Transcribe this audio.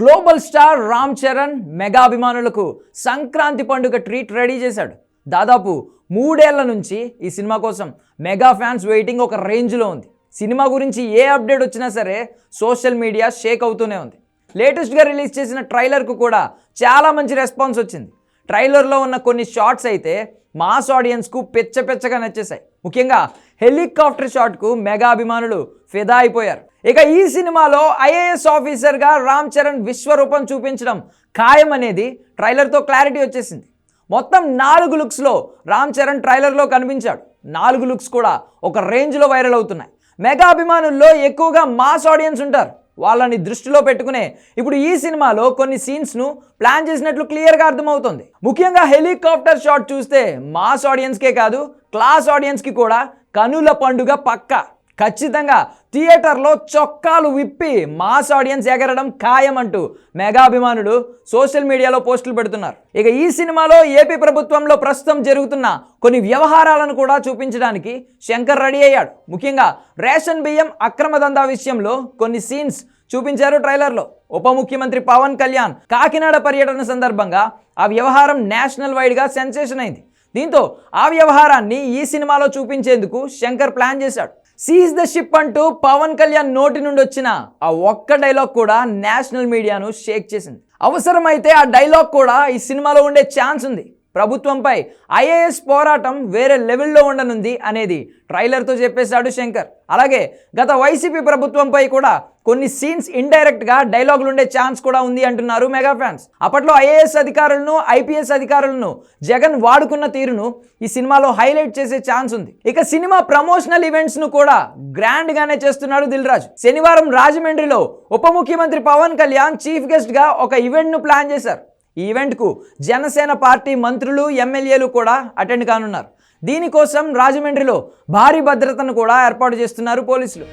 Global star Ram Charan mega అభిమానులకు సంక్రాంతి పండుగ treat ready చేశాడు. దాదాపు మూడేళ్ళ నుంచి ఈ సినిమా కోసం మెగా ఫ్యాన్స్ వెయిటింగ్ ఒక రేంజ్లో ఉంది. సినిమా గురించి ఏ అప్డేట్ వచ్చినా సరే సోషల్ మీడియా షేక్ అవుతూనే ఉంది. లేటెస్ట్గా రిలీజ్ చేసిన ట్రైలర్కు కూడా చాలా మంచి రెస్పాన్స్ వచ్చింది. ట్రైలర్లో ఉన్న కొన్ని షార్ట్స్ అయితే మాస్ ఆడియన్స్కు పెచ్చ పెచ్చగా నచ్చేశాయి. ముఖ్యంగా హెలికాప్టర్ షాట్కు మెగా అభిమానులు ఫిదా అయిపోయారు. ఇక ఈ సినిమాలో ఐఏఎస్ ఆఫీసర్గా రామ్ చరణ్ విశ్వరూపం చూపించడం ఖాయం అనేది ట్రైలర్తో క్లారిటీ వచ్చేసింది. మొత్తం నాలుగు లుక్స్లో రామ్ చరణ్ ట్రైలర్లో కనిపించాడు. నాలుగు లుక్స్ కూడా ఒక రేంజ్లో వైరల్ అవుతున్నాయి. మెగా అభిమానుల్లో ఎక్కువగా మాస్ ఆడియన్స్ ఉంటారు. వాళ్ళని దృష్టిలో పెట్టుకునే ఇప్పుడు ఈ సినిమాలో కొన్ని సీన్స్ను ప్లాన్ చేసినట్లు క్లియర్గా అర్థమవుతుంది. ముఖ్యంగా హెలికాప్టర్ షాట్ చూస్తే మాస్ ఆడియన్స్కే కాదు క్లాస్ ఆడియన్స్కి కూడా కనుల పండుగ పక్క. ఖచ్చితంగా థియేటర్లో చొక్కాలు విప్పి మాస్ ఆడియన్స్ ఎగరడం ఖాయం అంటూ మెగా అభిమానులు సోషల్ మీడియాలో పోస్టులు పెడుతున్నారు. ఇక ఈ సినిమాలో ఏపీ ప్రభుత్వంలో ప్రస్తుతం జరుగుతున్న కొన్ని వ్యవహారాలను కూడా చూపించడానికి శంకర్ రెడీ అయ్యాడు. ముఖ్యంగా రేషన్ బియ్యం అక్రమ దందా విషయంలో కొన్ని సీన్స్ చూపించారు ట్రైలర్లో. ఉప ముఖ్యమంత్రి పవన్ కళ్యాణ్ కాకినాడ పర్యటన సందర్భంగా ఆ వ్యవహారం నేషనల్ వైడ్గా సెన్సేషన్ అయింది. దీంతో ఆ వ్యవహారాన్ని ఈ సినిమాలో చూపించేందుకు శంకర్ ప్లాన్ చేశాడు. సీజ్ ద షిప్ అంటూ పవన్ కళ్యాణ్ నోటి నుండి వచ్చిన ఆ ఒక్క డైలాగ్ కూడా నేషనల్ మీడియాను షేక్ చేసింది. అవసరమైతే ఆ డైలాగ్ కూడా ఈ సినిమాలో ఉండే ఛాన్స్ ఉంది. ప్రభుత్వంపై ఐఏఎస్ పోరాటం వేరే లెవెల్లో ఉండనుంది అనేది ట్రైలర్తో చెప్పేశాడు శంకర్. అలాగే గత వైసీపీ ప్రభుత్వంపై కూడా కొన్ని సీన్స్ ఇండైరెక్ట్గా డైలాగులు ఉండే ఛాన్స్ కూడా ఉంది అంటున్నారు మెగా ఫ్యాన్స్. అప్పట్లో ఐఏఎస్ అధికారులను ఐపీఎస్ అధికారులను జగన్ వాడుకున్న తీరును ఈ సినిమాలో హైలైట్ చేసే ఛాన్స్ ఉంది. ఇక సినిమా ప్రమోషనల్ ఈవెంట్స్ను కూడా గ్రాండ్గానే చేస్తున్నాడు దిల్రాజు శనివారం రాజమండ్రిలో ఉప ముఖ్యమంత్రి పవన్ కళ్యాణ్ చీఫ్ గెస్ట్గా ఒక ఈవెంట్ను ప్లాన్ చేశారు. ఈ ఈవెంట్కు జనసేన పార్టీ మంత్రులు ఎమ్మెల్యేలు కూడా అటెండ్ కానున్నారు. దీనికోసం రాజమండ్రిలో భారీ భద్రతను కూడా ఏర్పాటు చేస్తున్నారు పోలీసులు.